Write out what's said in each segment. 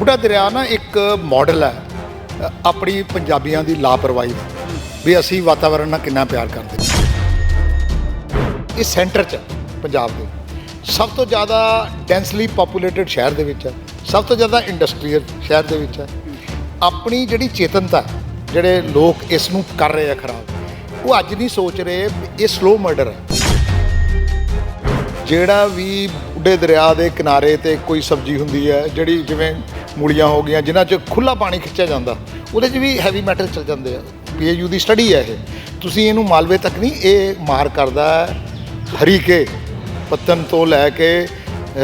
ਬੁੱਢਾ ਦਰਿਆ ਨਾ ਇੱਕ ਮਾਡਲ ਹੈ, ਆਪਣੀ ਪੰਜਾਬੀਆਂ ਦੀ ਲਾਪਰਵਾਹੀ ਦਾ, ਵੀ ਅਸੀਂ ਵਾਤਾਵਰਣ ਨਾਲ ਕਿੰਨਾ ਪਿਆਰ ਕਰਦੇ ਇਹ ਸੈਂਟਰ 'ਚ ਹੈ, ਪੰਜਾਬ ਦੇ। ਸਭ ਤੋਂ ਜ਼ਿਆਦਾ ਡੈਂਸਲੀ ਪੋਪੂਲੇਟਡ ਸ਼ਹਿਰ ਦੇ ਵਿੱਚ ਹੈ, ਸਭ ਤੋਂ ਜ਼ਿਆਦਾ ਇੰਡਸਟਰੀਅਲ ਸ਼ਹਿਰ ਦੇ ਵਿੱਚ ਹੈ। ਆਪਣੀ ਜਿਹੜੀ ਚੇਤਨਤਾ ਜਿਹੜੇ ਲੋਕ ਇਸ ਨੂੰ ਕਰ ਰਹੇ ਆ ਖਰਾਬ, ਉਹ ਅੱਜ ਨਹੀਂ ਸੋਚ ਰਹੇ ਵੀ ਇਹ ਸਲੋ ਮਰਡਰ ਹੈ। ਜਿਹੜਾ ਵੀ ਬੁੱਢੇ ਦਰਿਆ ਦੇ ਕਿਨਾਰੇ ਤੇ ਕੋਈ ਸਬਜ਼ੀ ਹੁੰਦੀ ਹੈ, ਜਿਹੜੀ ਜਿਵੇਂ ਮੂਲੀਆਂ ਹੋ ਗਈਆਂ, ਜਿਨ੍ਹਾਂ 'ਚ ਖੁੱਲਾ ਪਾਣੀ ਖਿੱਚਿਆ ਜਾਂਦਾ, ਉਹਦੇ 'ਚ ਵੀ ਹੈਵੀ ਮੈਟਲ ਚਲ ਜਾਂਦੇ ਆ। ਪੀਏਯੂ ਦੀ ਸਟੱਡੀ ਹੈ ਇਹ। ਤੁਸੀਂ ਇਹਨੂੰ ਮਾਲਵੇ ਤੱਕ ਨਹੀਂ, ਇਹ ਮਾਰ ਕਰਦਾ ਹਰੀਕੇ ਪੱਤਨ ਤੋਂ ਲੈ ਕੇ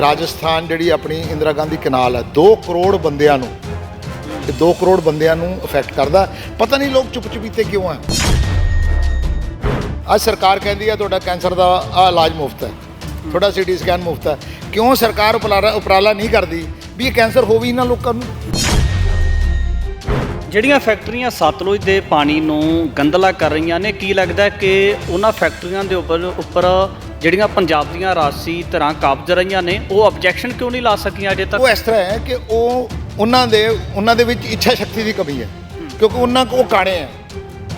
ਰਾਜਸਥਾਨ ਜਿਹੜੀ ਆਪਣੀ ਇੰਦਰਾ ਗਾਂਧੀ ਕਨਾਲ ਹੈ 2 ਕਰੋੜ ਬੰਦਿਆਂ ਨੂੰ, ਇਹ 2 ਕਰੋੜ ਬੰਦਿਆਂ ਨੂੰ ਅਫੈਕਟ ਕਰਦਾ ਪਤਾ ਨਹੀਂ ਲੋਕ ਚੁੱਪ ਚੁਪੀਤੇ ਕਿਉਂ ਆ। ਅੱਜ ਸਰਕਾਰ ਕਹਿੰਦੀ ਹੈ ਤੁਹਾਡਾ ਕੈਂਸਰ ਦਾ ਇਲਾਜ ਮੁਫਤ ਹੈ। ਤੁਹਾਡਾ ਸੀਟੀ ਸਕੈਨ ਮੁਫਤ ਹੈ। ਕਿਉਂ ਸਰਕਾਰ ਉਪਰਾਲਾ ਉਪਰਾਲਾ ਨਹੀਂ ਕਰਦੀ? ਵੀ ਇਹ ਕੈਂਸਰ ਹੀ ਨਾ ਲੋਕਾਂ ਨੂੰ। ਜਿਹੜੀਆਂ ਫੈਕਟਰੀਆਂ ਸਤਲੁਜ ਦੇ ਪਾਣੀ ਨੂੰ ਗੰਦਲਾ ਕਰ ਰਹੀਆਂ ਨੇ ਕੀ ਲੱਗਦਾ ਹੈ ਕਿ ਉਹਨਾਂ ਫੈਕਟਰੀਆਂ ਦੇ ਉੱਪਰ ਉੱਪਰ ਜਿਹੜੀਆਂ ਪੰਜਾਬ ਦੀਆਂ ਰਾਸੀ ਤਰ੍ਹਾਂ ਕਾਬਜ਼ ਰਹੀਆਂ ਨੇ ਉਹ ਆਬਜੈਕਸ਼ਨ ਕਿਉਂ ਨਹੀਂ ਲਾ ਸਕੀਆਂ ਅਜੇ ਤੱਕ? ਉਹ ਇਸ ਤਰ੍ਹਾਂ ਹੈ ਕਿ ਉਹ ਉਹਨਾਂ ਦੇ ਉਹਨਾਂ ਦੇ ਵਿੱਚ ਇੱਛਾ ਸ਼ਕਤੀ ਦੀ ਕਮੀ ਹੈ। ਕਿਉਂਕਿ ਉਹਨਾਂ ਕੋ ਉਹ ਕਾਣੇ ਆ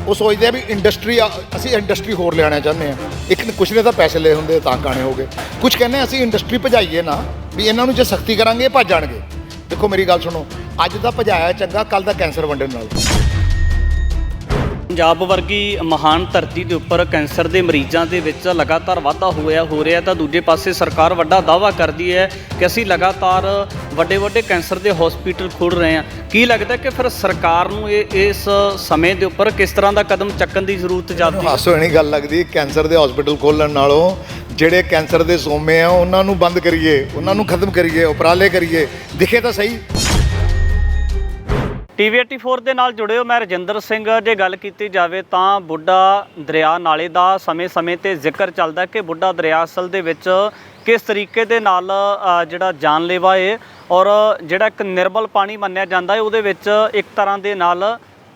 ਉਹ ਸੋਚਦੇ ਆ ਵੀ ਇੰਡਸਟਰੀ ਅਸੀਂ ਇੰਡਸਟਰੀ ਹੋਰ ਲਿਆਣਾ ਚਾਹੁੰਦੇ ਆ। ਇੱਕ ਕੁਛ ਨੇ ਤਾਂ ਪੈਸੇ ਲਏ ਹੁੰਦੇ ਤਾਂ ਕਾਣੇ ਹੋ ਗਏ। ਕੁਝ ਕਹਿੰਦੇ ਅਸੀਂ ਇੰਡਸਟਰੀ ਭਜਾਈਏ ਨਾ, ਵੀ ਇਹਨਾਂ ਨੂੰ ਜੇ ਸਖਤੀ ਕਰਾਂਗੇ ਭੱਜ ਜਾਣਗੇ। ਦੇਖੋ ਮੇਰੀ ਗੱਲ ਸੁਣੋ, ਅੱਜ ਦਾ ਭਜਾਇਆ ਚੰਗਾ ਕੱਲ ਦਾ ਕੈਂਸਰ ਵੰਡਣ ਨਾਲ। ਪੰਜਾਬ ਵਰਗੀ ਮਹਾਨ ਧਰਤੀ ਦੇ ਉੱਪਰ ਕੈਂਸਰ ਦੇ ਮਰੀਜ਼ਾਂ ਦੇ ਵਿੱਚ ਲਗਾਤਾਰ ਵਾਧਾ ਹੋਇਆ ਹੋ ਰਿਹਾ ਤਾਂ ਦੂਜੇ ਪਾਸੇ ਸਰਕਾਰ ਵੱਡਾ ਦਾਅਵਾ ਕਰਦੀ ਹੈ ਕਿ ਅਸੀਂ ਲਗਾਤਾਰ ਵੱਡੇ ਵੱਡੇ ਕੈਂਸਰ ਦੇ ਹਸਪੀਟਲ ਖੋਲ ਰਹੇ ਹਾਂ। ਕੀ ਲੱਗਦਾ ਕਿ ਫਿਰ ਸਰਕਾਰ ਨੂੰ ਇਹ ਇਸ ਸਮੇਂ ਦੇ ਉੱਪਰ ਕਿਸ ਤਰ੍ਹਾਂ ਦਾ ਕਦਮ ਚੱਕਣ ਦੀ ਜ਼ਰੂਰਤ ਜਾਪਦੀ ਹੈ? ਹਾਸੋ ਨਹੀਂ ਗੱਲ ਲੱਗਦੀ, ਕੈਂਸਰ ਦੇ ਹਸਪੀਟਲ ਖੋਲਣ ਨਾਲੋਂ ਜਿਹੜੇ ਕੈਂਸਰ ਦੇ ਸੋਮੇ ਆ, ਉਹਨਾਂ ਨੂੰ ਬੰਦ ਕਰੀਏ, ਉਹਨਾਂ ਨੂੰ ਖਤਮ ਕਰੀਏ, ਉਪਰਾਲੇ ਕਰੀਏ। ਦਿਖੇ ਤਾਂ ਸਹੀ। ਟੀਵੀ 84 ਦੇ ਨਾਲ ਜੁੜਿਓ ਮੈਂ ਰਜਿੰਦਰ ਸਿੰਘ, ਜੇ ਗੱਲ ਕੀਤੀ ਜਾਵੇ ਤਾਂ ਬੁੱਢਾ ਦਰਿਆ ਨਾਲੇ ਦਾ ਸਮੇਂ-ਸਮੇਂ ਤੇ ਜ਼ਿਕਰ ਚੱਲਦਾ ਕਿ ਬੁੱਢਾ ਦਰਿਆ ਅਸਲ ਦੇ ਵਿੱਚ ਕਿਸ ਤਰੀਕੇ ਦੇ ਨਾਲ ਜਿਹੜਾ ਜਾਨਲੇਵਾ ਏ ਔਰ ਜਿਹੜਾ ਇੱਕ ਨਿਰਮਲ ਪਾਣੀ ਮੰਨਿਆ ਜਾਂਦਾ ਹੈ ਉਹਦੇ ਵਿੱਚ ਇੱਕ ਤਰ੍ਹਾਂ ਦੇ ਨਾਲ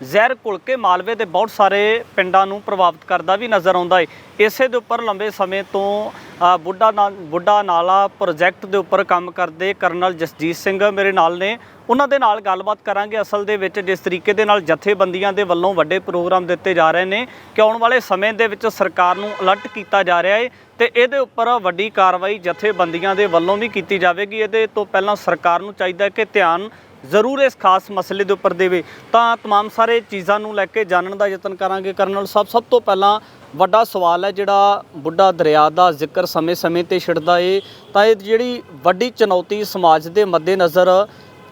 ਜ਼ਹਿਰ ਘੁਲ ਕੇ ਮਾਲਵੇ ਦੇ ਬਹੁਤ ਸਾਰੇ ਪਿੰਡਾਂ ਨੂੰ ਪ੍ਰਭਾਵਿਤ ਕਰਦਾ ਵੀ ਨਜ਼ਰ ਆਉਂਦਾ ਹੈ ਇਸੇ ਦੇ ਉੱਪਰ ਲੰਬੇ ਸਮੇਂ ਤੋਂ ਬੁੱਢਾ ਨਾ- ਬੁੱਢਾ ਨਾਲਾ ਪ੍ਰੋਜੈਕਟ ਦੇ ਉੱਪਰ ਕੰਮ ਕਰਦੇ ਕਰਨਲ ਜਸਜੀਤ ਸਿੰਘ ਮੇਰੇ ਨਾਲ ਨੇ। ਉਹਨਾਂ ਦੇ ਨਾਲ ਗੱਲਬਾਤ ਕਰਾਂਗੇ ਅਸਲ ਦੇ ਵਿੱਚ ਜਿਸ ਤਰੀਕੇ ਦੇ ਨਾਲ ਜਥੇਬੰਦੀਆਂ ਦੇ ਵੱਲੋਂ ਵੱਡੇ ਪ੍ਰੋਗਰਾਮ ਦਿੱਤੇ ਜਾ ਰਹੇ ਨੇ ਕਿ ਆਉਣ ਵਾਲੇ ਸਮੇਂ ਦੇ ਵਿੱਚ ਸਰਕਾਰ ਨੂੰ ਅਲਰਟ ਕੀਤਾ ਜਾ ਰਿਹਾ ਹੈ ਤੇ ਇਹਦੇ ਉੱਪਰ ਵੱਡੀ ਕਾਰਵਾਈ ਜਥੇਬੰਦੀਆਂ ਦੇ ਵੱਲੋਂ ਵੀ ਕੀਤੀ ਜਾਵੇਗੀ। ਇਹਦੇ ਤੋਂ ਪਹਿਲਾਂ ਸਰਕਾਰ ਨੂੰ ਚਾਹੀਦਾ ਹੈ ਕਿ ਧਿਆਨ ਜ਼ਰੂਰ ਇਸ ਖਾਸ ਮਸਲੇ ਦੇ ਉੱਪਰ ਦੇਵੇ ਤਾਂ तमाम ਸਾਰੇ ਚੀਜ਼ਾਂ ਨੂੰ ਲੈ ਕੇ ਜਾਣਨ ਦਾ ਯਤਨ ਕਰਾਂਗੇ ਕਰਨਲ ਸਾਹਿਬ ਸਭ ਤੋਂ ਪਹਿਲਾਂ ਵੱਡਾ ਸਵਾਲ ਹੈ ਜਿਹੜਾ ਬੁੱਢਾ ਦਰਿਆ ਦਾ ਜ਼ਿਕਰ ਸਮੇਂ-ਸਮੇਂ ਤੇ ਛਿੜਦਾ ਏ ਤਾਂ ਇਹ ਜਿਹੜੀ ਵੱਡੀ ਚੁਣੌਤੀ ਸਮਾਜ ਦੇ ਮੱਦੇਨਜ਼ਰ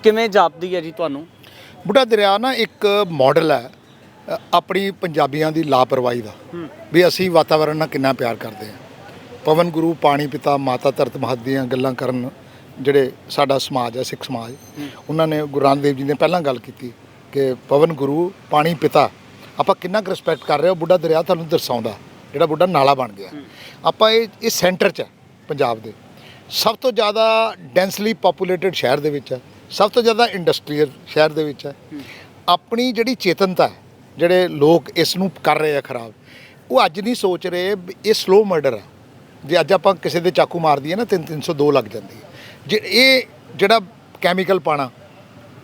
ਕਿਵੇਂ ਜਾਪਦੀ ਹੈ ਜੀ ਤੁਹਾਨੂੰ ਬੁੱਢਾ ਦਰਿਆ ਨਾ ਇੱਕ ਮਾਡਲ ਹੈ ਅ, ਆਪਣੀ ਪੰਜਾਬੀਆਂ ਦੀ ਲਾਪਰਵਾਹੀ ਦਾ ਵੀ ਅਸੀਂ ਵਾਤਾਵਰਣ ਨਾਲ ਕਿੰਨਾ ਪਿਆਰ ਕਰਦੇ ਹਾਂ ਪਵਨ ਗੁਰੂ ਪਾਣੀ ਪਿਤਾ ਮਾਤਾ ਧਰਤ ਮਹਤ ਦੀਆਂ ਗੱਲਾਂ ਕਰਨ ਜਿਹੜੇ ਸਾਡਾ ਸਮਾਜ ਹੈ, ਸਿੱਖ ਸਮਾਜ, ਉਹਨਾਂ ਨੇ ਗੁਰੂ ਨਾਨਕ ਦੇਵ ਜੀ ਨੇ ਪਹਿਲਾਂ ਗੱਲ ਕੀਤੀ ਕਿ ਪਵਨ ਗੁਰੂ, ਪਾਣੀ ਪਿਤਾ। ਆਪਾਂ ਕਿੰਨਾ ਕੁ ਰਿਸਪੈਕਟ ਕਰ ਰਹੇ ਹੋ, ਬੁੱਢਾ ਦਰਿਆ ਤੁਹਾਨੂੰ ਦਰਸਾਉਂਦਾ, ਜਿਹੜਾ ਬੁੱਢਾ ਨਾਲਾ ਬਣ ਗਿਆ। ਆਪਾਂ ਇਹ ਇਹ ਸੈਂਟਰ 'ਚ ਹੈ ਪੰਜਾਬ ਦੇ। ਸਭ ਤੋਂ ਜ਼ਿਆਦਾ ਡੈਂਸਲੀ ਪੋਪੂਲੇਟਡ ਸ਼ਹਿਰ ਦੇ ਵਿੱਚ ਹੈ, ਸਭ ਤੋਂ ਜ਼ਿਆਦਾ ਇੰਡਸਟਰੀਅਲ ਸ਼ਹਿਰ ਦੇ ਵਿੱਚ ਹੈ। ਆਪਣੀ ਜਿਹੜੀ ਚੇਤਨਤਾ ਜਿਹੜੇ ਲੋਕ ਇਸ ਨੂੰ ਕਰ ਰਹੇ ਆ ਖਰਾਬ, ਉਹ ਅੱਜ ਨਹੀਂ ਸੋਚ ਰਹੇ ਵੀ ਇਹ ਸਲੋ ਮਰਡਰ ਆ। ਜੇ ਅੱਜ ਆਪਾਂ ਕਿਸੇ ਦੇ ਚਾਕੂ ਮਾਰ ਦਈਏ ਨਾ 3 302 ਲੱਗ ਜਾਂਦੀ ਹੈ। ਜੇ ਇਹ ਜਿਹੜਾ ਕੈਮੀਕਲ ਪਾਣਾ,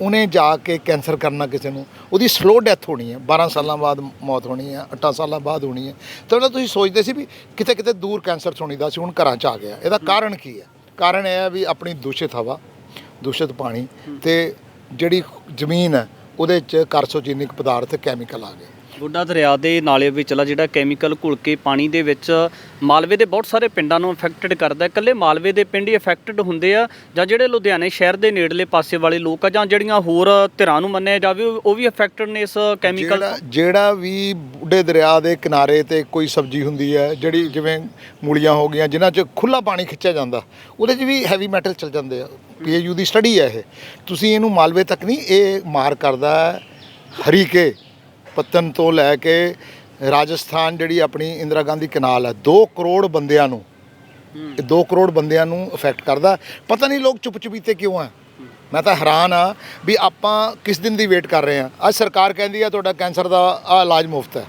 ਉਹਨੇ ਜਾ ਕੇ ਕੈਂਸਰ ਕਰਨਾ ਕਿਸੇ ਨੂੰ, ਉਹਦੀ ਸਲੋ ਡੈਥ ਹੋਣੀ ਹੈ 12 ਸਾਲਾਂ ਬਾਅਦ ਮੌਤ ਹੋਣੀ ਹੈ 8 ਸਾਲਾਂ ਬਾਅਦ ਹੋਣੀ ਹੈ, ਤਾਂ ਉਹਨਾਂ ਤੁਸੀਂ ਸੋਚਦੇ ਸੀ ਵੀ ਕਿਤੇ ਕਿਤੇ ਦੂਰ ਕੈਂਸਰ ਸੁਣੀਦਾ ਸੀ, ਹੁਣ ਘਰਾਂ 'ਚ ਆ ਗਿਆ। ਇਹਦਾ ਕਾਰਨ ਕੀ ਹੈ? ਕਾਰਨ ਇਹ ਹੈ ਵੀ ਆਪਣੀ ਦੂਸ਼ਿਤ ਹਵਾ, ਦੂਸ਼ਿਤ ਪਾਣੀ ਤੇ ਜਿਹੜੀ ਜ਼ਮੀਨ ਹੈ, ਉਹਦੇ 'ਚ ਕਾਰਸੋਜੀਨਿਕ ਪਦਾਰਥ ਕੈਮੀਕਲ ਆ ਗਏ। ਬੁੱਢਾ ਦਰਿਆ ਦੇ ਨਾਲੇ ਵਿਚਲਾ ਜਿਹੜਾ ਕੈਮੀਕਲ ਘੁਲ ਕੇ ਪਾਣੀ ਦੇ ਵਿੱਚ ਮਾਲਵੇ ਦੇ ਬਹੁਤ ਸਾਰੇ ਪਿੰਡਾਂ ਨੂੰ ਇਫੈਕਟਡ ਕਰਦਾ ਹੈ। ਇਕੱਲੇ ਮਾਲਵੇ ਦੇ ਪਿੰਡ ਹੀ ਇਫੈਕਟਡ ਹੁੰਦੇ ਆ ਜਾਂ ਜਿਹੜੇ ਲੁਧਿਆਣੇ ਸ਼ਹਿਰ ਦੇ ਨੇੜਲੇ ਪਾਸੇ ਵਾਲੇ ਲੋਕ ਆ ਜਾਂ ਜਿਹੜੀਆਂ ਹੋਰ ਧਿਰਾਂ ਨੂੰ ਮੰਨਿਆ ਜਾਵੇ, ਉਹ ਵੀ ਇਫੈਕਟਡ ਨੇ ਇਸ ਕੈਮੀਕਲ ਜਿਹੜਾ ਜਿਹੜਾ ਵੀ ਬੁੱਢੇ ਦਰਿਆ ਦੇ ਕਿਨਾਰੇ ਤੇ ਕੋਈ ਸਬਜ਼ੀ ਹੁੰਦੀ ਹੈ, ਜਿਹੜੀ ਜਿਵੇਂ ਮੂਲੀਆਂ ਹੋ ਗਈਆਂ, ਜਿਨ੍ਹਾਂ 'ਚ ਖੁੱਲਾ ਪਾਣੀ ਖਿੱਚਿਆ ਜਾਂਦਾ, ਉਹਦੇ 'ਚ ਵੀ ਹੈਵੀ ਮੈਟਲ ਚਲ ਜਾਂਦੇ ਆ। ਪੀਏਯੂ ਦੀ ਸਟੱਡੀ ਹੈ ਇਹ। ਤੁਸੀਂ ਇਹਨੂੰ ਮਾਲਵੇ ਤੱਕ ਨਹੀਂ, ਇਹ ਮਾਰ ਕਰਦਾ ਹਰੀਕੇ। ਪੱਤਨ ਤੋਂ ਲੈ ਕੇ ਰਾਜਸਥਾਨ ਜਿਹੜੀ ਆਪਣੀ ਇੰਦਰਾ ਗਾਂਧੀ ਕਨਾਲ ਹੈ 2 ਕਰੋੜ ਬੰਦਿਆਂ ਨੂੰ, ਇਹ 2 ਕਰੋੜ ਬੰਦਿਆਂ ਨੂੰ ਅਫੈਕਟ ਕਰਦਾ। ਪਤਾ ਨਹੀਂ ਲੋਕ ਚੁੱਪ ਚੁਪੀਤੇ ਕਿਉਂ ਆ? ਮੈਂ ਤਾਂ ਹੈਰਾਨ ਆ ਵੀ ਆਪਾਂ ਕਿਸ ਦਿਨ ਦੀ ਵੇਟ ਕਰ ਰਹੇ ਆ? ਅੱਜ ਸਰਕਾਰ ਕਹਿੰਦੀ ਆ ਤੁਹਾਡਾ ਕੈਂਸਰ ਦਾ ਆ ਇਲਾਜ ਮੁਫਤ ਹੈ।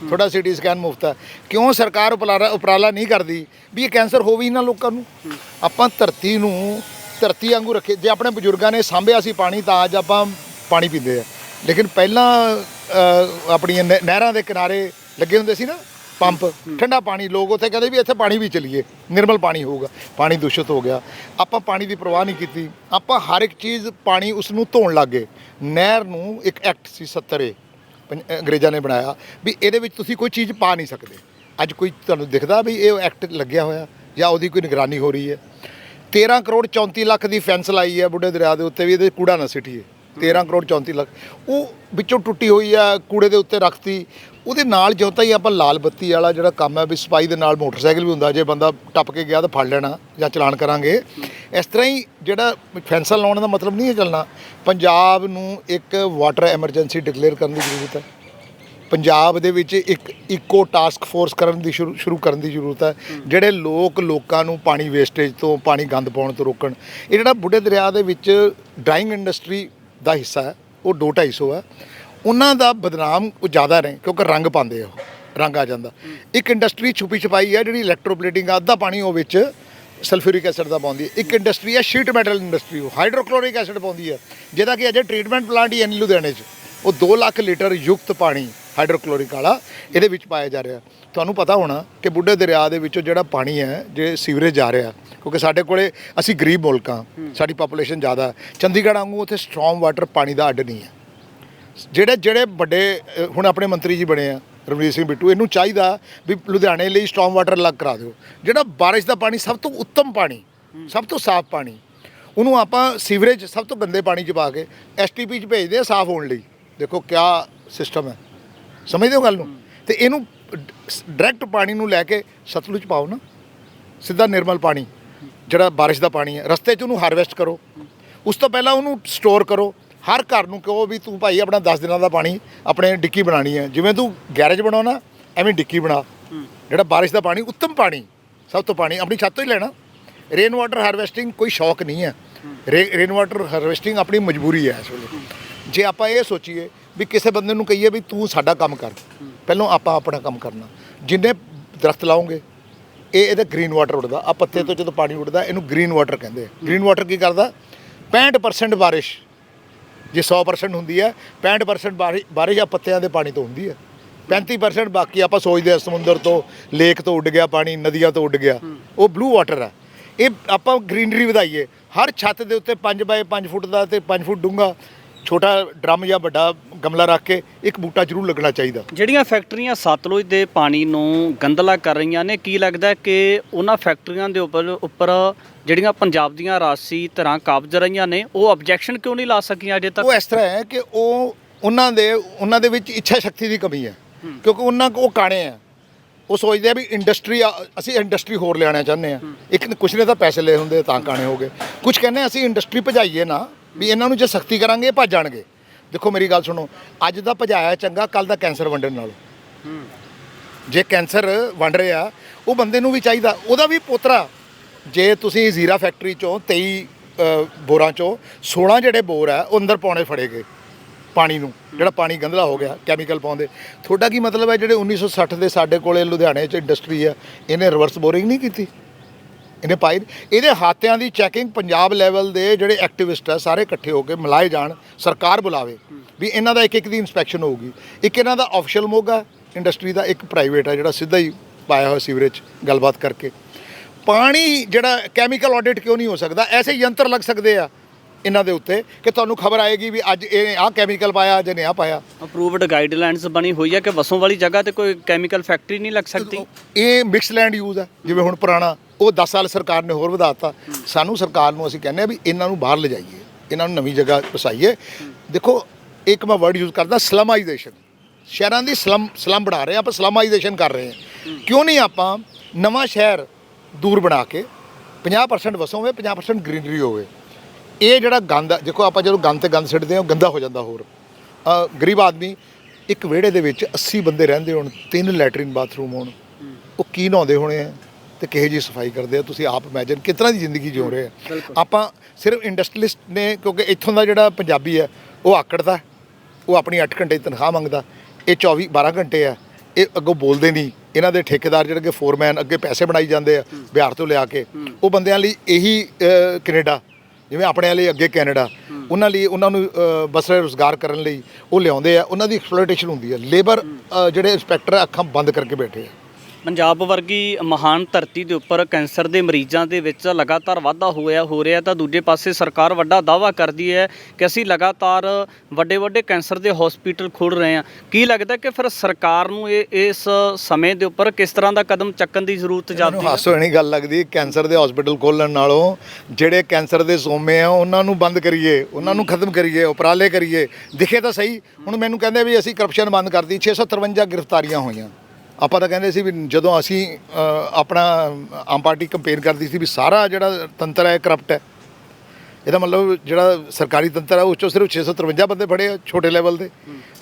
ਤੁਹਾਡਾ ਸੀਟੀ ਸਕੈਨ ਮੁਫਤ ਹੈ। ਕਿਉਂ ਸਰਕਾਰ ਉਪਰਾਲਾ ਉਪਰਾਲਾ ਨਹੀਂ ਕਰਦੀ ਵੀ ਇਹ ਕੈਂਸਰ ਹੋਵੇ ਹੀ ਨਾ ਲੋਕਾਂ ਨੂੰ? ਆਪਾਂ ਧਰਤੀ ਨੂੰ, ਧਰਤੀ ਵਾਂਗੂ ਰੱਖੇ। ਜੇ ਆਪਣੇ ਬਜ਼ੁਰਗਾਂ ਨੇ ਸਾਂਭਿਆ ਸੀ ਪਾਣੀ, ਤਾਂ ਅੱਜ ਆਪਾਂ ਪਾਣੀ ਪੀਂਦੇ ਆ। ਲੇਕਿਨ ਪਹਿਲਾਂ ਆਪਣੀਆਂ ਨਹਿ- ਨਹਿਰਾਂ ਦੇ ਕਿਨਾਰੇ ਲੱਗੇ ਹੁੰਦੇ ਸੀ ਨਾ, ਪੰਪ, ਠੰਡਾ ਪਾਣੀ, ਲੋਕ ਉੱਥੇ ਕਹਿੰਦੇ ਵੀ ਇੱਥੇ ਪਾਣੀ ਵੀ ਚਲੀਏ, ਨਿਰਮਲ ਪਾਣੀ ਹੋਊਗਾ, ਪਾਣੀ ਦੂਸ਼ਿਤ ਹੋ ਗਿਆ। ਆਪਾਂ ਪਾਣੀ ਦੀ ਪਰਵਾਹ ਨਹੀਂ ਕੀਤੀ। ਆਪਾਂ ਹਰ ਇੱਕ ਚੀਜ਼ ਪਾਣੀ ਉਸ ਨੂੰ ਧੋਣ ਲੱਗੇ ਨਹਿਰ ਨੂੰ ਇੱਕ ਐਕਟ ਸੀ 70 ਏ ਪੰ ਅੰਗਰੇਜ਼ਾਂ ਨੇ ਬਣਾਇਆ ਵੀ ਇਹਦੇ ਵਿੱਚ ਤੁਸੀਂ ਕੋਈ ਚੀਜ਼ ਪਾ ਨਹੀਂ ਸਕਦੇ। ਅੱਜ ਕੋਈ ਤੁਹਾਨੂੰ ਦਿਖਦਾ ਵੀ ਇਹ ਐਕਟ ਲੱਗਿਆ ਹੋਇਆ ਜਾਂ ਉਹਦੀ ਕੋਈ ਨਿਗਰਾਨੀ ਹੋ ਰਹੀ ਹੈ। 13 ਕਰੋੜ 34 ਲੱਖ ਦੀ ਫੈਂਸ ਲਾਈ ਹੈ ਬੁੱਢੇ ਦਰਿਆ ਦੇ ਉੱਤੇ ਵੀ ਇਹਦੇ 'ਚ ਕੂੜਾ ਨਾ ਸਿੱਟੀਏ। 13 ਕਰੋੜ 34 ਲੱਖ। ਉਹ ਵਿੱਚੋਂ ਟੁੱਟੀ ਹੋਈ ਆ, ਕੂੜੇ ਦੇ ਉੱਤੇ ਰੱਖਤੀ। ਉਹਦੇ ਨਾਲ ਜਿਉਂ ਤਾਂ ਹੀ ਆਪਾਂ ਲਾਲ ਬੱਤੀ ਵਾਲਾ ਜਿਹੜਾ ਕੰਮ ਹੈ ਵੀ ਸਫ਼ਾਈ ਦੇ ਨਾਲ ਮੋਟਰਸਾਈਕਲ ਵੀ ਹੁੰਦਾ, ਜੇ ਬੰਦਾ ਟੱਪ ਕੇ ਗਿਆ ਤਾਂ ਫੜ ਲੈਣਾ ਜਾਂ ਚਲਾਨ ਕਰਾਂਗੇ। ਇਸ ਤਰ੍ਹਾਂ ਹੀ ਜਿਹੜਾ ਫੈਂਸਾਂ ਲਾਉਣ ਦਾ ਮਤਲਬ ਨਹੀਂ ਹੈ ਚੱਲਣਾ। ਪੰਜਾਬ ਨੂੰ ਇੱਕ ਵਾਟਰ ਐਮਰਜੈਂਸੀ ਡਿਕਲੇਅਰ ਕਰਨ ਦੀ ਜ਼ਰੂਰਤ ਹੈ। ਪੰਜਾਬ ਦੇ ਵਿੱਚ ਇੱਕ ਇਕੋ ਟਾਸਕ ਫੋਰਸ ਕਰਨ ਦੀ ਸ਼ੁਰੂ ਸ਼ੁਰੂ ਕਰਨ ਦੀ ਜ਼ਰੂਰਤ ਹੈ। ਜਿਹੜੇ ਲੋਕ ਲੋਕਾਂ ਨੂੰ ਪਾਣੀ ਵੇਸਟੇਜ ਤੋਂ, ਪਾਣੀ ਗੰਦ ਪਾਉਣ ਤੋਂ ਰੋਕਣ। ਇਹ ਜਿਹੜਾ ਬੁੱਢੇ ਦਰਿਆ ਦੇ ਵਿੱਚ ਡਰਾਇੰਗ ਇੰਡਸਟਰੀ ਦਾ ਹਿੱਸਾ ਹੈ, ਉਹ 2-250 ਹੈ। ਉਹਨਾਂ ਦਾ ਬਦਨਾਮ ਉਹ ਜ਼ਿਆਦਾ ਨੇ, ਕਿਉਂਕਿ ਰੰਗ ਪਾਉਂਦੇ ਆ ਉਹ, ਰੰਗ ਆ ਜਾਂਦਾ। ਇੱਕ ਇੰਡਸਟਰੀ ਛੁਪੀ ਛਪਾਈ ਹੈ, ਜਿਹੜੀ ਇਲੈਕਟ੍ਰੋਪਲੇਟਿੰਗ ਅੱਧਾ ਪਾਣੀ ਉਹ ਵਿੱਚ ਸਲਫਿਊਰਿਕ ਐਸਿਡ ਦਾ ਪਾਉਂਦੀ ਹੈ। ਇੱਕ ਇੰਡਸਟਰੀ ਹੈ ਸ਼ੀਟ ਮੈਟਲ ਇੰਡਸਟਰੀ ਉਹ ਹਾਈਡਰੋਕਲੋਰਿਕ ਐਸਿਡ ਪਾਉਂਦੀ ਹੈ। ਜਿਹਦਾ ਕਿ ਅਜੇ ਟ੍ਰੀਟਮੈਂਟ ਪਲਾਂਟ ਹੀ ਹੈ ਲੁਧਿਆਣੇ 'ਚ। ਉਹ 2 ਲੱਖ ਲੀਟਰ ਯੁਕਤ ਪਾਣੀ ਹਾਈਡਰੋਕਲੋਰਿਕ ਵਾਲਾ ਇਹਦੇ ਵਿੱਚ ਪਾਇਆ ਜਾ ਰਿਹਾ। ਤੁਹਾਨੂੰ ਪਤਾ ਹੋਣਾ ਕਿ ਬੁੱਢੇ ਦਰਿਆ ਦੇ ਵਿੱਚੋਂ ਜਿਹੜਾ ਪਾਣੀ ਹੈ, ਜੇ ਸੀਵਰੇਜ ਜਾ ਰਿਹਾ, ਕਿਉਂਕਿ ਸਾਡੇ ਕੋਲੇ ਅਸੀਂ ਗਰੀਬ ਮੁਲਕ ਹਾਂ, ਸਾਡੀ ਪਾਪੂਲੇਸ਼ਨ ਜ਼ਿਆਦਾ ਹੈ। ਚੰਡੀਗੜ੍ਹ ਵਾਂਗੂ ਉੱਥੇ ਸਟਰੋਂਗ ਵਾਟਰ ਪਾਣੀ ਦਾ ਅੱਡ ਨਹੀਂ ਹੈ। ਜਿਹੜੇ ਜਿਹੜੇ ਵੱਡੇ ਹੁਣ ਆਪਣੇ ਮੰਤਰੀ ਜੀ ਬਣੇ ਆ ਰਮਨੀਤ ਸਿੰਘ ਬਿੱਟੂ, ਇਹਨੂੰ ਚਾਹੀਦਾ ਵੀ ਲੁਧਿਆਣੇ ਲਈ ਸਟਾਰਮ ਵਾਟਰ ਅਲੱਗ ਕਰਾ ਦਿਓ। ਜਿਹੜਾ ਬਾਰਿਸ਼ ਦਾ ਪਾਣੀ ਸਭ ਤੋਂ ਉੱਤਮ ਪਾਣੀ, ਸਭ ਤੋਂ ਸਾਫ਼ ਪਾਣੀ, ਉਹਨੂੰ ਆਪਾਂ ਸੀਵਰੇਜ ਸਭ ਤੋਂ ਗੰਦੇ ਪਾਣੀ 'ਚ ਪਾ ਕੇ ਐਸਟੀਪੀ 'ਚ ਭੇਜਦੇ ਆ ਸਾਫ਼ ਹੋਣ ਲਈ। ਦੇਖੋ ਕਿਆ ਸਿਸਟਮ ਹੈ। ਸਮਝਦੇ ਹੋ ਗੱਲ ਨੂੰ? ਤੇ ਇਹਨੂੰ ਡਾਇਰੈਕਟ ਪਾਣੀ ਨੂੰ ਲੈ ਕੇ ਸਤਲੁਜ ਪਾਓ ਨਾ। ਸਿੱਧਾ ਨਿਰਮਲ ਪਾਣੀ, ਜਿਹੜਾ ਬਾਰਿਸ਼ ਦਾ ਪਾਣੀ ਹੈ। ਰਸਤੇ 'ਚ ਉਹਨੂੰ ਹਾਰਵੈਸਟ ਕਰੋ। ਉਸ ਤੋਂ ਪਹਿਲਾਂ ਉਹਨੂੰ ਸਟੋਰ ਕਰੋ। ਹਰ ਘਰ ਨੂੰ ਕਹੋ ਵੀ ਤੂੰ ਭਾਈ ਆਪਣਾ 10 ਦਿਨਾਂ ਦਾ ਪਾਣੀ ਆਪਣੇ ਡਿੱਕੀ ਬਣਾਣੀ ਹੈ। ਜਿਵੇਂ ਤੂੰ ਗੈਰੇਜ ਬਣਾਉਣਾ, ਐਵੇਂ ਡਿੱਕੀ ਬਣਾ। ਜਿਹੜਾ ਬਾਰਿਸ਼ ਦਾ ਪਾਣੀ, ਉੱਤਮ ਪਾਣੀ, ਸਭ ਤੋਂ ਪਾਣੀ। ਆਪਣੀ ਛੱਤ ਤੋਂ ਹੀ ਲੈਣਾ। ਰੇਨ ਵਾਟਰ ਹਾਰਵੈਸਟਿੰਗ ਕੋਈ ਸ਼ੌਕ ਨਹੀਂ ਹੈ। ਰੇਨ ਵਾਟਰ ਹਾਰਵੈਸਟਿੰਗ ਆਪਣੀ ਮਜਬੂਰੀ ਹੈ ਇਸ ਵੇਲੇ। ਜੇ ਆਪਾਂ ਇਹ ਸੋਚੀਏ ਵੀ ਕਿਸੇ ਬੰਦੇ ਨੂੰ ਕਹੀਏ ਵੀ ਤੂੰ ਸਾਡਾ ਕੰਮ ਕਰ। ਪਹਿਲਾਂ ਆਪਾਂ ਆਪਣਾ ਕੰਮ ਕਰਨਾ। ਜਿੰਨੇ ਦਰਖਤ ਲਾਉਂਗੇ ਇਹ ਇਹਦਾ ਗ੍ਰੀਨ ਵਾਟਰ ਉੱਡਦਾ। ਆ ਪੱਤੇ ਤੋਂ ਜਦੋਂ ਪਾਣੀ ਉੱਡਦਾ, ਇਹਨੂੰ ਗ੍ਰੀਨ ਵਾਟਰ ਕਹਿੰਦੇ ਆ। ਗ੍ਰੀਨ ਵਾਟਰ ਕੀ ਕਰਦਾ? 65% ਬਾਰਿਸ਼। ਜੇ 100% ਹੁੰਦੀ ਹੈ 65% ਬਾਰਿਸ਼ ਬਾਰਿਸ਼ ਆ ਪੱਤਿਆਂ ਦੇ ਪਾਣੀ ਤੋਂ ਹੁੰਦੀ ਹੈ 35% ਬਾਕੀ ਆਪਾਂ ਸੋਚਦੇ ਆ ਸਮੁੰਦਰ ਤੋਂ ਲੇਕ ਤੋਂ ਉੱਡ ਗਿਆ ਪਾਣੀ, ਨਦੀਆਂ ਤੋਂ ਉੱਡ ਗਿਆ। ਉਹ ਬਲੂ ਵਾਟਰ ਹੈ ਇਹ ਆਪਾਂ ਗ੍ਰੀਨਰੀ ਵਧਾਈਏ। ਹਰ ਛੱਤ ਦੇ ਉੱਤੇ 5 ਬਾਏ 5 ਫੁੱਟ ਦਾ ਤੇ 5 ਫੁੱਟ ਡੂੰਘਾ। ਛੋਟਾ ਡਰਮ ਜਾਂ ਵੱਡਾ ਗਮਲਾ ਰੱਖ ਕੇ ਇੱਕ ਬੂਟਾ ਜ਼ਰੂਰ ਲੱਗਣਾ ਚਾਹੀਦਾ। ਜਿਹੜੀਆਂ ਫੈਕਟਰੀਆਂ ਸਤਲੁਜ ਦੇ ਪਾਣੀ ਨੂੰ ਗੰਦਲਾ ਕਰ ਰਹੀਆਂ ਨੇ ਕੀ ਲੱਗਦਾ ਕਿ ਉਹਨਾਂ ਫੈਕਟਰੀਆਂ ਦੇ ਉੱਪਰ ਉੱਪਰ ਜਿਹੜੀਆਂ ਪੰਜਾਬ ਦੀਆਂ ਰਾਸੀ ਤਰ੍ਹਾਂ ਕਾਬਜ਼ ਰਹੀਆਂ ਨੇ ਉਹ ਆਬਜੈਕਸ਼ਨ ਕਿਉਂ ਨਹੀਂ ਲਾ ਸਕੀਆਂ ਅਜੇ ਤੱਕ? ਉਹ ਇਸ ਤਰ੍ਹਾਂ ਹੈ ਕਿ ਉਹ ਉਹਨਾਂ ਦੇ ਉਹਨਾਂ ਦੇ ਵਿੱਚ ਇੱਛਾ ਸ਼ਕਤੀ ਦੀ ਕਮੀ ਹੈ ਕਿਉਂਕਿ ਉਹਨਾਂ ਕੋ ਉਹ ਕਾਣੇ ਆ ਉਹ ਸੋਚਦੇ ਆ ਵੀ ਇੰਡਸਟਰੀ ਅਸੀਂ ਇੰਡਸਟਰੀ ਹੋਰ ਲਿਆਣਾ ਚਾਹੁੰਦੇ ਆ ਇੱਕ ਕੁਛ ਨੇ ਤਾਂ ਪੈਸੇ ਲਏ ਹੁੰਦੇ ਤਾਂ ਕਾਣੇ ਹੋ ਗਏ। ਕੁਝ ਕਹਿੰਦੇ ਅਸੀਂ ਇੰਡਸਟਰੀ ਭਜਾਈਏ ਨਾ ਵੀ ਇਹਨਾਂ ਨੂੰ ਜੇ ਸਖਤੀ ਕਰਾਂਗੇ, ਇਹ ਭੱਜ ਜਾਣਗੇ। ਦੇਖੋ ਮੇਰੀ ਗੱਲ ਸੁਣੋ, ਅੱਜ ਦਾ ਭਜਾਇਆ ਚੰਗਾ ਕੱਲ ਦਾ ਕੈਂਸਰ ਵੰਡਣ ਨਾਲੋਂ। ਜੇ ਕੈਂਸਰ ਵੰਡ ਰਿਹਾ, ਉਹ ਬੰਦੇ ਨੂੰ ਵੀ ਚਾਹੀਦਾ। ਉਹਦਾ ਵੀ ਪੋਤਰਾ, ਜੇ ਤੁਸੀਂ ਜ਼ੀਰਾ ਫੈਕਟਰੀ ਚੋਂ 23 ਬੋਰਾਂ ਚੋਂ 16 ਜਿਹੜੇ ਬੋਰ ਆ, ਉਹ ਅੰਦਰ ਪਾਉਣੇ ਫੜੇ ਗਏ ਪਾਣੀ ਨੂੰ, ਜਿਹੜਾ ਪਾਣੀ ਗੰਧਲਾ ਹੋ ਗਿਆ ਕੈਮੀਕਲ ਪਾਉਂਦੇ। ਤੁਹਾਡਾ ਕੀ ਮਤਲਬ ਹੈ ਜਿਹੜੇ 1960 ਦੇ ਸਾਡੇ ਕੋਲੇ ਲੁਧਿਆਣੇ 'ਚ ਇੰਡਸਟਰੀ ਆ, ਇਹਨੇ ਰਿਵਰਸ ਬੋਰਿੰਗ ਨਹੀਂ ਕੀਤੀ? ਇਹਨੇ ਪਾਈ ਇਹਦੇ ਹਾਤਿਆਂ ਦੀ ਚੈਕਿੰਗ ਪੰਜਾਬ ਲੈਵਲ ਦੇ ਜਿਹੜੇ ਐਕਟਿਵਿਸਟ ਆ ਸਾਰੇ ਇਕੱਠੇ ਹੋ ਕੇ ਮਿਲਾਏ ਜਾਣ ਸਰਕਾਰ ਬੁਲਾਵੇ ਵੀ ਇਹਨਾਂ ਦਾ ਇੱਕ ਇੱਕ ਦੀ ਇਨਸਪੈਕਸ਼ਨ ਹੋਊਗੀ। ਇੱਕ ਇਹਨਾਂ ਦਾ ਆਫੀਸ਼ੀਅਲ ਮੋਗਾ ਇੰਡਸਟਰੀ ਦਾ ਇੱਕ ਪ੍ਰਾਈਵੇਟ ਆ ਜਿਹੜਾ ਸਿੱਧਾ ਹੀ ਪਾਇਆ ਹੋਇਆ ਸੀਵਰੇਜ ਗੱਲਬਾਤ ਕਰਕੇ। ਪਾਣੀ ਜਿਹੜਾ ਕੈਮੀਕਲ ਆਡਿਟ ਕਿਉਂ ਨਹੀਂ ਹੋ ਸਕਦਾ? ਐਸੇ ਯੰਤਰ ਲੱਗ ਸਕਦੇ ਆ ਇਹਨਾਂ ਦੇ ਉੱਤੇ ਕਿ ਤੁਹਾਨੂੰ ਖਬਰ ਆਏਗੀ ਵੀ ਅੱਜ ਇਹ ਆਹ ਕੈਮੀਕਲ ਪਾਇਆ ਜਾਂ ਨੇ ਆਹ ਪਾਇਆ। ਅਪਰੂਵਡ ਗਾਈਡਲਾਈਨਸ ਬਣੀ ਹੋਈ ਹੈ ਕਿ ਵਸੋਂ ਵਾਲੀ ਜਗ੍ਹਾ ਤੇ ਕੋਈ ਕੈਮੀਕਲ ਫੈਕਟਰੀ ਨਹੀਂ ਲੱਗ ਸਕਦੀ? ਇਹ ਮਿਕਸ ਲੈਂਡ ਯੂਜ਼ ਹੈ ਜਿਵੇਂ ਹੁਣ ਪੁਰਾਣਾ ਉਹ 10 ਸਾਲ ਸਰਕਾਰ ਨੇ ਹੋਰ ਵਧਾਤਾ। ਸਾਨੂੰ ਸਰਕਾਰ ਨੂੰ ਅਸੀਂ ਕਹਿੰਦੇ ਆ ਵੀ ਇਹਨਾਂ ਨੂੰ ਬਾਹਰ ਲਿਜਾਈਏ। ਇਹਨਾਂ ਨੂੰ ਨਵੀਂ ਜਗ੍ਹਾ ਵਸਾਈਏ। ਦੇਖੋ, ਇੱਕ ਮੈਂ ਵਰਡ ਯੂਜ਼ ਕਰਦਾ, ਸਲਮਾਈਜੇਸ਼ਨ। ਸ਼ਹਿਰਾਂ ਦੀ ਸਲਮ ਸਲਮ ਬਣਾ ਰਹੇ ਆ, ਆਪਾਂ ਸਲਮਾਈਜੇਸ਼ਨ ਕਰ ਰਹੇ ਹਾਂ ਕਿਉਂ ਨਹੀਂ ਆਪਾਂ ਨਵਾਂ ਸ਼ਹਿਰ ਦੂਰ ਬਣਾ ਕੇ 50% ਵਸੋਂ ਹੋਵੇ 50% ਗ੍ਰੀਨਰੀ ਹੋਵੇ। ਇਹ ਜਿਹੜਾ ਗੰਦ ਦੇਖੋ ਆਪਾਂ ਜਦੋਂ ਗੰਦ ਤੇ ਗੰਦ ਸਿੱਟਦੇ ਹਾਂ, ਉਹ ਗੰਦਾ ਹੋ ਜਾਂਦਾ ਹੋਰ। ਗਰੀਬ ਆਦਮੀ ਇੱਕ ਵਿਹੜੇ ਦੇ ਵਿੱਚ 80 ਬੰਦੇ ਰਹਿੰਦੇ ਹੋਣ, ਤਿੰਨ ਲੈਟਰਿਨ ਬਾਥਰੂਮ ਹੋਣ। ਉਹ ਕੀ ਨਹਾਉਂਦੇ ਹੋਣੇ ਆ? ਤੇ ਕਿਹੋ ਜੀ ਸਫ਼ਾਈ ਕਰਦੇ ਆ? ਤੁਸੀਂ ਆਪ ਇਮੇਜਿਨ ਕਿਤਨਾ ਦੀ ਜ਼ਿੰਦਗੀ ਜਿਉ ਰਹੇ ਆ? ਆਪਾਂ ਸਿਰਫ ਇੰਡਸਟਰੀਲਿਸਟ ਨੇ ਕਿਉਂਕਿ ਇੱਥੋਂ ਦਾ ਜਿਹੜਾ ਪੰਜਾਬੀ ਹੈ ਉਹ ਆਕੜਦਾ ਉਹ ਆਪਣੀ 8 ਘੰਟੇ ਦੀ ਤਨਖਾਹ ਮੰਗਦਾ ਇਹ 24 12 ਘੰਟੇ ਆ ਇਹ ਅੱਗੋਂ ਬੋਲਦੇ ਨਹੀਂ। ਇਹਨਾਂ ਦੇ ਠੇਕੇਦਾਰ ਜਿਹੜੇ ਕਿ ਫੋਰਮੈਨ ਅੱਗੇ ਪੈਸੇ ਬਣਾਈ ਜਾਂਦੇ ਆ ਬਿਹਾਰ ਤੋਂ ਲਿਆ ਕੇ। ਉਹ ਬੰਦਿਆਂ ਲਈ ਇਹੀ ਕੈਨੇਡਾ ਜਿਵੇਂ ਆਪਣੇ ਵਾਲੇ ਅੱਗੇ ਕੈਨੇਡਾ। ਉਹਨਾਂ ਲਈ ਉਹਨਾਂ ਨੂੰ ਬਸਰੇ ਰੋਜ਼ਗਾਰ ਕਰਨ ਲਈ ਉਹ ਲਿਆਉਂਦੇ ਆ। ਉਹਨਾਂ ਦੀ ਐਕਸਪਲੋਇਟੇਸ਼ਨ ਹੁੰਦੀ ਹੈ। ਲੇਬਰ ਜਿਹੜੇ ਇੰਸਪੈਕਟਰ ਆ, ਅੱਖਾਂ ਬੰਦ ਕਰਕੇ ਬੈਠੇ ਆ। ਪੰਜਾਬ ਵਰਗੀ ਮਹਾਨ ਧਰਤੀ ਦੇ ਉੱਪਰ ਕੈਂਸਰ ਦੇ ਮਰੀਜ਼ਾਂ ਦੇ ਵਿੱਚ ਲਗਾਤਾਰ ਵਾਧਾ ਹੋਇਆ ਹੋ ਰਿਹਾ ਤਾਂ ਦੂਜੇ ਪਾਸੇ ਸਰਕਾਰ ਵੱਡਾ ਦਾਅਵਾ ਕਰਦੀ ਹੈ ਕਿ ਅਸੀਂ ਲਗਾਤਾਰ ਵੱਡੇ ਵੱਡੇ ਕੈਂਸਰ ਦੇ ਹਸਪੀਟਲ ਖੋਲ ਰਹੇ ਹਾਂ। ਕੀ ਲੱਗਦਾ ਕਿ ਫਿਰ ਸਰਕਾਰ ਨੂੰ ਇਹ ਇਸ ਸਮੇਂ ਦੇ ਉੱਪਰ ਕਿਸ ਤਰ੍ਹਾਂ ਦਾ ਕਦਮ ਚੱਕਣ ਦੀ ਜ਼ਰੂਰਤ ਜਾਪਦੀ ਹੈ? ਹਾਸੋ ਨਹੀਂ ਗੱਲ ਲੱਗਦੀ ਕੈਂਸਰ ਦੇ ਹਸਪੀਟਲ ਖੋਲਣ ਨਾਲੋਂ ਜਿਹੜੇ ਕੈਂਸਰ ਦੇ ਸੋਮੇ ਆ ਉਹਨਾਂ ਨੂੰ ਬੰਦ ਕਰੀਏ ਉਹਨਾਂ ਨੂੰ ਖਤਮ ਕਰੀਏ ਉਪਰਾਲੇ ਕਰੀਏ। ਦਿਖੇ ਤਾਂ ਸਹੀ। ਹੁਣ ਮੈਨੂੰ ਕਹਿੰਦੇ ਵੀ ਅਸੀਂ ਕਰਪਸ਼ਨ ਬੰਦ ਕਰਦੀ 653 ਗ੍ਰਿਫਤਾਰੀਆਂ ਹੋਈਆਂ। ਆਪਾਂ ਤਾਂ ਕਹਿੰਦੇ ਸੀ ਵੀ ਜਦੋਂ ਅਸੀਂ ਆਪਣਾ ਆਮ ਪਾਰਟੀ ਕੰਪੇਨ ਕਰਦੀ ਸੀ ਵੀ ਸਾਰਾ ਜਿਹੜਾ ਤੰਤਰ ਹੈ ਕਰਪਟ ਹੈ। ਇਹਦਾ ਮਤਲਬ ਜਿਹੜਾ ਸਰਕਾਰੀ ਤੰਤਰ ਹੈ ਉਸ ਚੋਂ ਸਿਰਫ 653 ਬੰਦੇ ਫੜੇ ਆ ਛੋਟੇ ਲੈਵਲ ਦੇ।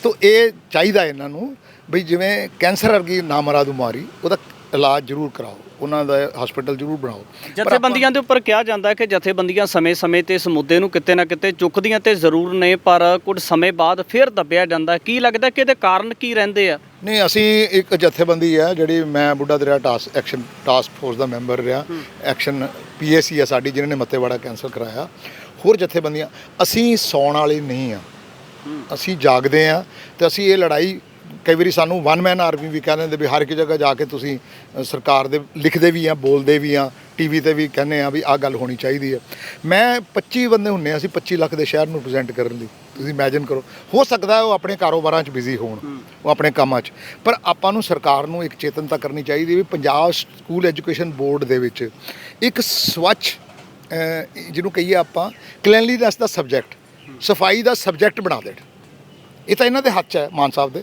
ਤੋਂ ਇਹ ਚਾਹੀਦਾ ਇਹਨਾਂ ਨੂੰ ਵੀ ਜਿਵੇਂ ਕੈਂਸਰ ਵਰਗੀ ਨਾਮਰਾਦ ਬਿਮਾਰੀ ਉਹਦਾ ਇਲਾਜ ਜ਼ਰੂਰ ਕਰਾਓ ਉਹਨਾਂ ਦਾ ਹਸਪੀਟਲ ਜ਼ਰੂਰ ਬਣਾਓ। ਜਥੇਬੰਦੀਆਂ ਦੇ ਉੱਪਰ ਕਿਹਾ ਜਾਂਦਾ ਹੈ ਕਿ ਜਥੇਬੰਦੀਆਂ ਸਮੇਂ-ਸਮੇਂ ਤੇ ਇਸ ਮੁੱਦੇ ਨੂੰ ਕਿਤੇ ਨਾ ਕਿਤੇ ਚੁੱਕਦੀਆਂ ਤੇ ਜ਼ਰੂਰ ਨੇ ਪਰ ਕੁਝ ਸਮੇਂ ਬਾਅਦ ਫਿਰ ਦੱਬਿਆ ਜਾਂਦਾ। ਕੀ ਲੱਗਦਾ ਕਿ ਇਹਦੇ ਕਾਰਨ ਕੀ ਰਹਿੰਦੇ ਆ? ਨਹੀਂ ਅਸੀਂ ਇੱਕ ਜਥੇਬੰਦੀ ਹੈ ਜਿਹੜੀ ਮੈਂ Buddha Dariya task action task force ਦਾ ਮੈਂਬਰ ਰਿਹਾ। ਐਕਸ਼ਨ ਪੀਏਸੀ ਹੈ ਸਾਡੀ ਜਿਨ੍ਹਾਂ ਨੇ ਮੱਤੇਵਾੜਾ ਕੈਂਸਲ ਕਰਾਇਆ। ਹੋਰ ਜਥੇਬੰਦੀਆਂ ਅਸੀਂ ਸੌਣ ਵਾਲੇ ਨਹੀਂ ਆ। ਅਸੀਂ ਜਾਗਦੇ ਆ ਤੇ ਅਸੀਂ ਇਹ ਲੜਾਈ ਕਈ ਵਾਰੀ ਸਾਨੂੰ ਵਨ ਮੈਨ ਆਰਮੀ ਵੀ ਕਹਿੰਦੇ ਨੇ ਵੀ ਹਰ ਇੱਕ ਜਗ੍ਹਾ ਜਾ ਕੇ ਤੁਸੀਂ ਸਰਕਾਰ ਦੇ ਲਿਖਦੇ ਵੀ ਆ ਬੋਲਦੇ ਵੀ ਆ ਟੀਵੀ ਤੇ ਵੀ ਕਹਿੰਦੇ ਆ ਵੀ ਆਹ ਗੱਲ ਹੋਣੀ ਚਾਹੀਦੀ ਹੈ ਮੈਂ 25 ਬੰਦੇ ਹੁੰਨੇ ਆ ਅਸੀਂ 25 ਲੱਖ ਦੇ ਸ਼ਹਿਰ ਨੂੰ ਪ੍ਰੈਜ਼ੈਂਟ ਕਰਨ ਲਈ। ਤੁਸੀਂ ਇਮੇਜਿਨ ਕਰੋ ਹੋ ਸਕਦਾ ਉਹ ਆਪਣੇ ਕਾਰੋਬਾਰਾਂ 'ਚ ਬਿਜ਼ੀ ਹੋਣ ਉਹ ਆਪਣੇ ਕੰਮਾਂ 'ਚ। ਪਰ ਆਪਾਂ ਨੂੰ ਸਰਕਾਰ ਨੂੰ ਇੱਕ ਚੇਤਨਤਾ ਕਰਨੀ ਚਾਹੀਦੀ ਵੀ ਪੰਜਾਬ ਸਕੂਲ ਐਜੂਕੇਸ਼ਨ ਬੋਰਡ ਦੇ ਵਿੱਚ ਇੱਕ ਸਵੱਛ ਜਿਹਨੂੰ ਕਹੀਏ ਆਪਾਂ ਕਲੀਨਲੀਨੈਸ ਦਾ ਸਬਜੈਕਟ ਸਫ਼ਾਈ ਦਾ ਸਬਜੈਕਟ ਬਣਾ ਦੇਣ। ਇਹ ਤਾਂ ਇਹਨਾਂ ਦੇ ਹੱਥ 'ਚ ਹੈ ਮਾਨ ਸਾਹਿਬ ਦੇ।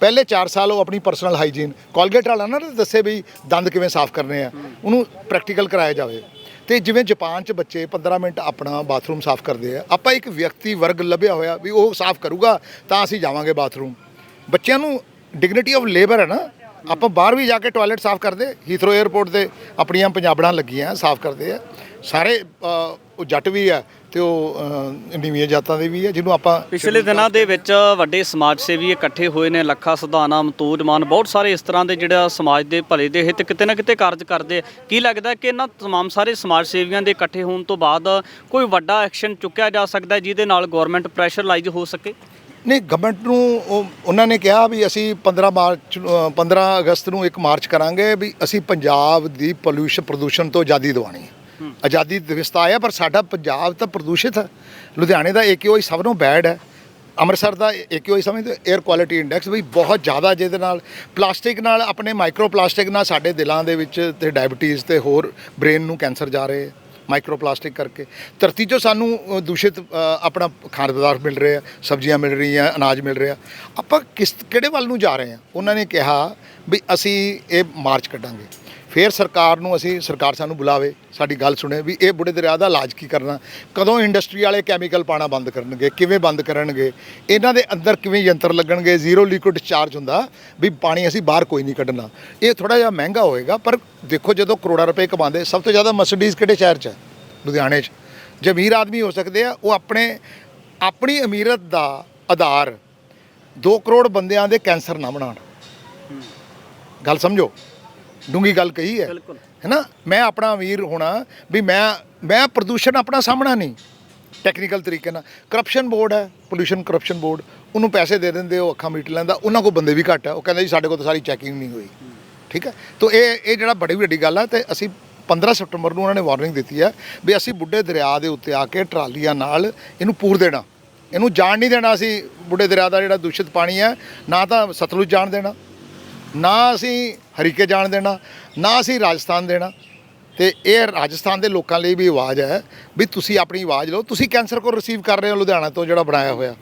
ਪਹਿਲੇ 4 ਸਾਲ ਉਹ ਆਪਣੀ ਪਰਸਨਲ ਹਾਈਜੀਨ ਕੋਲਗੇਟ ਵਾਲਾ ਨਾ ਦੱਸੇ ਵੀ ਦੰਦ ਕਿਵੇਂ ਸਾਫ਼ ਕਰਨੇ ਆ, ਉਹਨੂੰ ਪ੍ਰੈਕਟੀਕਲ ਕਰਾਇਆ ਜਾਵੇ। ਤੇ ਜਿਵੇਂ ਜਾਪਾਨ 'ਚ ਬੱਚੇ 15 ਮਿੰਟ ਆਪਣਾ ਬਾਥਰੂਮ ਸਾਫ਼ ਕਰਦੇ ਆ, ਆਪਾਂ ਇੱਕ ਵਿਅਕਤੀ ਵਰਗ ਲੱਭਿਆ ਹੋਇਆ ਵੀ ਉਹ ਸਾਫ਼ ਕਰੂਗਾ, ਤਾਂ ਅਸੀਂ ਜਾਵਾਂਗੇ ਬਾਥਰੂਮ ਬੱਚਿਆਂ ਨੂੰ ਡਿਗਨਿਟੀ ਆਫ ਲੇਬਰ ਹੈ ਨਾ, ਆਪਾਂ ਬਾਹਰ ਵੀ ਜਾ ਕੇ ਟਾਇਲਟ ਸਾਫ਼ ਕਰਦੇ ਹੀਥਰੋ 에ਅਰਪੋਰਟ ਤੇ ਆਪਣੀਆਂ ਪੰਜਾਬੜਾਂ ਲੱਗੀਆਂ, ਸਾਫ਼ ਕਰਦੇ ਆ। ਸਾਰੇ ਅ, ਉਹ ਜੱਟ ਵੀ ਆ ਤੇ ਉਹ ਅ, ਨੀਵੀਆਂ ਜਾਤਾਂ ਦੇ ਵੀ ਆ ਜਿਹਨੂੰ ਆਪਾਂ ਪਿਛਲੇ ਦਿਨਾਂ ਦੇ ਵਿੱਚ ਵੱਡੇ ਸਮਾਜ ਸੇਵੀ ਇਕੱਠੇ ਹੋਏ ਨੇ ਲੱਖਾ ਸੁਧਾਨਾ ਮਤੂਜ ਮਾਨ ਬਹੁਤ ਸਾਰੇ ਇਸ ਤਰ੍ਹਾਂ ਦੇ ਜਿਹੜਾ ਸਮਾਜ ਦੇ ਭਲੇ ਦੇ ਹਿੱਤ ਕਿਤੇ ਨਾ ਕਿਤੇ ਕਾਰਜ ਕਰਦੇ ਆ। ਕੀ ਲੱਗਦਾ ਕਿ ਇਹਨਾਂ तमाम ਸਾਰੇ ਸਮਾਜ ਸੇਵੀਆਂ ਦੇ ਇਕੱਠੇ ਹੋਣ ਤੋਂ ਬਾਅਦ ਕੋਈ ਵੱਡਾ ਐਕਸ਼ਨ ਚੁੱਕਿਆ ਜਾ ਸਕਦਾ ਹੈ ਜਿਹਦੇ ਨਾਲ ਗਵਰਨਮੈਂਟ ਪ੍ਰੈਸ਼ਰਾਈਜ਼ ਹੋ ਸਕੇ ਨਹੀਂ ਗਵਰਨਮੈਂਟ ਨੂੰ ਉਹ- ਉਹਨਾਂ ਨੇ ਕਿਹਾ ਵੀ ਅਸੀਂ 15 ਮਾਰਚ ਨੂੰ- ਅ, 15 ਅਗਸਤ ਨੂੰ ਇੱਕ ਮਾਰਚ ਕਰਾਂਗੇ ਵੀ ਅਸੀਂ ਪੰਜਾਬ ਦੀ ਪੋਲਿਊਸ਼ਨ ਪ੍ਰਦੂਸ਼ਣ ਤੋਂ ਆਜ਼ਾਦੀ ਦਿਵਾਣੀ ਹੈ ਆਜ਼ਾਦੀ ਦਿਵਸ ਤਾਂ ਆਇਆ, ਪਰ ਸਾਡਾ ਪੰਜਾਬ ਤਾਂ ਪ੍ਰਦੂਸ਼ਿਤ ਹੈ। ਲੁਧਿਆਣੇ ਦਾ ਏਕੀਓਈ ਸਭ ਤੋਂ ਬੈਡ ਹੈ। ਅੰਮ੍ਰਿਤਸਰ ਦਾ ਏਕੀਓਈ ਸਮਝਦੇ 에ਅਰ ਕੁਆਲਿਟੀ ਇੰਡੈਕਸ ਵੀ ਬਹੁਤ ਜ਼ਿਆਦਾ ਜਿਹਦੇ ਨਾਲ ਪਲਾਸਟਿਕ ਨਾਲ ਆਪਣੇ ਮਾਈਕਰੋ ਪਲਾਸਟਿਕ ਨਾਲ ਸਾਡੇ ਦਿਲਾਂ ਦੇ ਵਿੱਚ ਤੇ ਡਾਇਬੀਟੀਜ਼ ਤੇ ਹੋਰ ਬ੍ਰੇਨ ਨੂੰ ਕੈਂਸਰ ਜਾ ਰਹੇ ਮਾਈਕਰੋ ਪਲਾਸਟਿਕ ਕਰਕੇ। ਧਰਤੀ 'ਚੋਂ ਸਾਨੂੰ ਦੂਸ਼ਿਤ ਆਪਣਾ ਖਾਣ ਪਦਾਰਥ ਮਿਲ ਰਹੇ ਆ, ਸਬਜ਼ੀਆਂ ਮਿਲ ਰਹੀਆਂ, ਅਨਾਜ ਮਿਲ ਰਿਹਾ। ਆਪਾਂ ਕਿਸ, ਕਿਹੜੇ ਵੱਲ ਨੂੰ ਜਾ ਰਹੇ ਹਾਂ ਉਹਨਾਂ ਨੇ ਕਿਹਾ ਵੀ ਅਸੀਂ ਇਹ ਮਾਰਚ ਕੱਢਾਂਗੇ। ਫਿਰ ਸਰਕਾਰ ਨੂੰ ਅਸੀਂ ਸਰਕਾਰ ਸਾਨੂੰ ਬੁਲਾਵੇ ਸਾਡੀ ਗੱਲ ਸੁਣੇ ਵੀ ਇਹ ਬੁੱਢੇ ਦਰਿਆ ਦਾ ਇਲਾਜ ਕੀ ਕਰਨਾ। ਕਦੋਂ ਇੰਡਸਟਰੀ ਵਾਲੇ ਕੈਮੀਕਲ ਪਾਣਾ ਬੰਦ ਕਰਨਗੇ ਕਿਵੇਂ ਬੰਦ ਕਰਨਗੇ? ਇਹਨਾਂ ਦੇ ਅੰਦਰ ਕਿਵੇਂ ਯੰਤਰ ਲੱਗਣਗੇ? ਜ਼ੀਰੋ ਲਿਕੁਇਡ ਚਾਰਜ ਹੁੰਦਾ ਵੀ ਪਾਣੀ ਅਸੀਂ ਬਾਹਰ ਕੋਈ ਨਹੀਂ ਕੱਢਣਾ। ਇਹ ਥੋੜਾ ਜਿਹਾ ਮਹਿੰਗਾ ਹੋਏਗਾ ਪਰ ਦੇਖੋ ਜਦੋਂ ਕਰੋੜਾਂ ਰੁਪਏ ਕਮਾਉਂਦੇ ਸਭ ਤੋਂ ਜ਼ਿਆਦਾ ਮਰਸੀਡੀਜ਼ ਕਿਹੜੇ ਸ਼ਹਿਰ 'ਚ ਲੁਧਿਆਣੇ 'ਚ। ਜੇ ਅਮੀਰ ਆਦਮੀ ਹੋ ਸਕਦੇ ਆ ਉਹ ਆਪਣੇ ਆਪਣੀ ਅਮੀਰਤ ਦਾ ਆਧਾਰ 2 ਕਰੋੜ ਬੰਦਿਆਂ ਦੇ ਕੈਂਸਰ ਨਾ ਬਣਾਉਣ। ਗੱਲ ਸਮਝੋ? ਡੂੰਗੀ ਗੱਲ ਕਹੀ ਹੈ। ਬਿਲਕੁਲ। ਹੈਨਾ? ਮੈਂ ਆਪਣਾ ਅਮੀਰ ਹੋਣਾ ਵੀ ਮੈਂ ਮੈਂ ਪ੍ਰਦੂਸ਼ਣ ਆਪਣਾ ਸਾਹਮਣਾ ਨਹੀਂ। ਟੈਕਨੀਕਲ ਤਰੀਕੇ ਨਾਲ। ਕਰਪਸ਼ਨ ਬੋਰਡ ਹੈ ਪੋਲੂਸ਼ਨ ਕਰਪਸ਼ਨ ਬੋਰਡ ਉਹਨੂੰ ਪੈਸੇ ਦੇ ਦਿੰਦੇ ਉਹ ਅੱਖਾਂ ਮੀਟ ਲੈਂਦਾ। ਉਹਨਾਂ ਕੋਲ ਬੰਦੇ ਵੀ ਘੱਟ ਹੈ ਉਹ ਕਹਿੰਦਾ ਜੀ ਸਾਡੇ ਕੋਲ ਤਾਂ ਸਾਰੀ ਚੈਕਿੰਗ ਨਹੀਂ ਹੋਈ। ਠੀਕ ਹੈ? ਤੋਂ ਇਹ ਇਹ ਜਿਹੜਾ ਬੜੀ ਵੱਡੀ ਗੱਲ ਹੈ ਤੇ ਅਸੀਂ 15 ਸਤੰਬਰ ਨੂੰ ਉਹਨਾਂ ਨੇ ਵਾਰਨਿੰਗ ਦਿੱਤੀ ਹੈ ਵੀ ਅਸੀਂ ਬੁੱਢੇ ਦਰਿਆ ਦੇ ਉੱਤੇ ਆ ਕੇ ਟਰਾਲੀਆਂ ਨਾਲ ਇਹਨੂੰ ਪੂਰ ਦੇਣਾ। ਇਹਨੂੰ ਜਾਣ ਨਹੀਂ ਦੇਣਾ ਅਸੀਂ ਬੁੱਢੇ ਦਰਿਆ ਦਾ ਜਿਹੜਾ ਦੂਸ਼ਿਤ ਪਾਣੀ ਹੈ ਨਾ ਤਾਂ ਸਤਲੁਜ ਜਾਣ ਦੇਣਾ। ਨਾ ਅਸੀਂ ਹਰੀਕੇ ਜਾਣ ਦੇਣਾ, ਨਾ ਅਸੀਂ ਰਾਜਸਥਾਨ ਦੇਣਾ। ਤੇ ਇਹ ਰਾਜਸਥਾਨ ਦੇ ਲੋਕਾਂ ਲਈ ਵੀ ਆਵਾਜ਼ ਹੈ ਵੀ ਤੁਸੀਂ ਆਪਣੀ ਆਵਾਜ਼ ਲਓ। ਤੁਸੀਂ ਕੈਂਸਰ ਕੋ ਰਿਸੀਵ ਕਰ ਰਹੇ ਹੋ ਲੁਧਿਆਣਾ ਤੋਂ ਜਿਹੜਾ ਬਣਾਇਆ ਹੋਇਆ।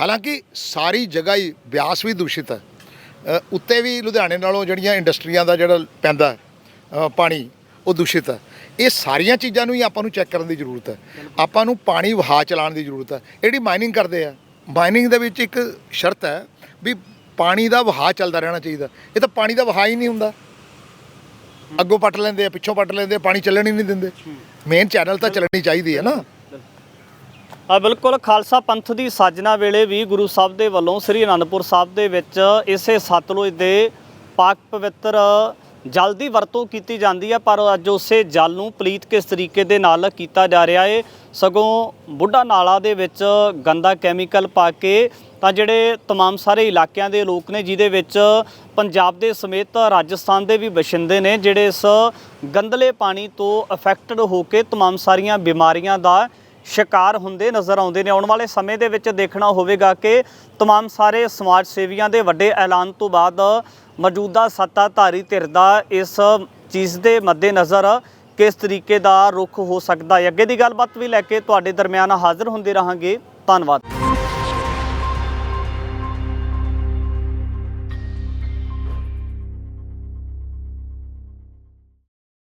ਹਾਲਾਂਕਿ ਸਾਰੀ ਜਗ੍ਹਾ ਹੀ ਬਿਆਸ ਵੀ ਦੂਸ਼ਿਤ ਹੈ। ਉੱਤੇ ਵੀ ਲੁਧਿਆਣੇ ਨਾਲੋਂ ਜਿਹੜੀਆਂ ਇੰਡਸਟਰੀਆਂ ਦਾ ਜਿਹੜਾ ਪੈਂਦਾ ਪਾਣੀ, ਉਹ ਦੂਸ਼ਿਤ ਹੈ। ਇਹ ਸਾਰੀਆਂ ਚੀਜ਼ਾਂ ਨੂੰ ਹੀ ਆਪਾਂ ਨੂੰ ਚੈੱਕ ਕਰਨ ਦੀ ਜ਼ਰੂਰਤ ਹੈ। ਆਪਾਂ ਨੂੰ ਪਾਣੀ ਵਹਾ ਚਲਾਉਣ ਦੀ ਜ਼ਰੂਰਤ ਹੈ। ਜਿਹੜੀ ਮਾਈਨਿੰਗ ਕਰਦੇ ਆ ਮਾਈਨਿੰਗ ਦੇ ਵਿੱਚ ਇੱਕ ਸ਼ਰਤ ਹੈ ਵੀ ਪਾਣੀ ਦਾ ਵਹਾ ਚੱਲਦਾ ਰਹਿਣਾ ਚਾਹੀਦਾ। ਇਹ ਤਾਂ ਪਾਣੀ ਦਾ ਵਹਾ ਹੀ ਨਹੀਂ ਹੁੰਦਾ। ਅੱਗੋਂ ਪੱਟ ਲੈਂਦੇ ਆ, ਪਿੱਛੋਂ ਪੱਟ ਲੈਂਦੇ ਆ, ਪਾਣੀ ਚੱਲਣ ਹੀ ਨਹੀਂ ਦਿੰਦੇ। ਮੇਨ ਚੈਨਲ ਤਾਂ ਚੱਲਣੀ ਚਾਹੀਦੀ ਹੈ ਨਾ। ਆ ਬਿਲਕੁਲ ਖਾਲਸਾ ਪੰਥ ਦੀ ਸਾਜਨਾ ਵੇਲੇ ਵੀ ਗੁਰੂ ਸਾਹਿਬ ਦੇ ਵੱਲੋਂ ਸ੍ਰੀ ਅਨੰਦਪੁਰ ਸਾਹਿਬ ਦੇ ਵਿੱਚ ਇਸੇ ਸਤਲੁਜ ਦੇ ਪਾਕ ਪਵਿੱਤਰ ਜਲ ਦੀ ਵਰਤੋਂ ਕੀਤੀ ਜਾਂਦੀ ਹੈ ਪਰ ਅੱਜ ਉਸੇ ਜਲ ਨੂੰ ਪਲੀਤ ਕਿਸ ਤਰੀਕੇ ਦੇ ਨਾਲ ਕੀਤਾ ਜਾ ਰਿਹਾ ਏ, ਸਗੋਂ ਬੁੱਢਾ ਨਾਲਾ ਦੇ ਵਿੱਚ ਗੰਦਾ ਕੈਮੀਕਲ ਪਾ ਕੇ ਤਾਂ ਜਿਹੜੇ तमाम ਸਾਰੇ ਇਲਾਕਿਆਂ ਦੇ ਲੋਕ ਨੇ ਜਿਹਦੇ ਵਿੱਚ ਪੰਜਾਬ ਦੇ ਸਮੇਤ ਰਾਜਸਥਾਨ ਦੇ ਵੀ ਵਸਿੰਦੇ ਨੇ ਜਿਹੜੇ ਇਸ ਗੰਦਲੇ ਪਾਣੀ ਤੋਂ ਅਫੈਕਟਡ ਹੋ ਕੇ तमाम ਸਾਰੀਆਂ ਬਿਮਾਰੀਆਂ ਦਾ ਸ਼ਿਕਾਰ ਹੁੰਦੇ ਨਜ਼ਰ ਆਉਂਦੇ ਨੇ ਆਉਣ ਵਾਲੇ ਸਮੇਂ ਦੇ ਵਿੱਚ ਦੇਖਣਾ ਹੋਵੇਗਾ ਕਿ तमाम ਸਾਰੇ ਸਮਾਜ ਸੇਵੀਆਂ ਦੇ ਵੱਡੇ ਐਲਾਨ ਤੋਂ ਬਾਅਦ ਮੌਜੂਦਾ ਸੱਤਾਧਾਰੀ ਧਿਰ ਦਾ ਇਸ ਚੀਜ਼ ਦੇ ਮੱਦੇਨਜ਼ਰ ਕਿਸ ਤਰੀਕੇ ਦਾ ਰੁਖ ਹੋ ਸਕਦਾ ਹੈ ਅੱਗੇ ਦੀ ਗੱਲਬਾਤ ਵੀ ਲੈ ਕੇ ਤੁਹਾਡੇ ਦਰਮਿਆਨ ਹਾਜ਼ਰ ਹੁੰਦੇ ਰਹਾਂਗੇ ਧੰਨਵਾਦ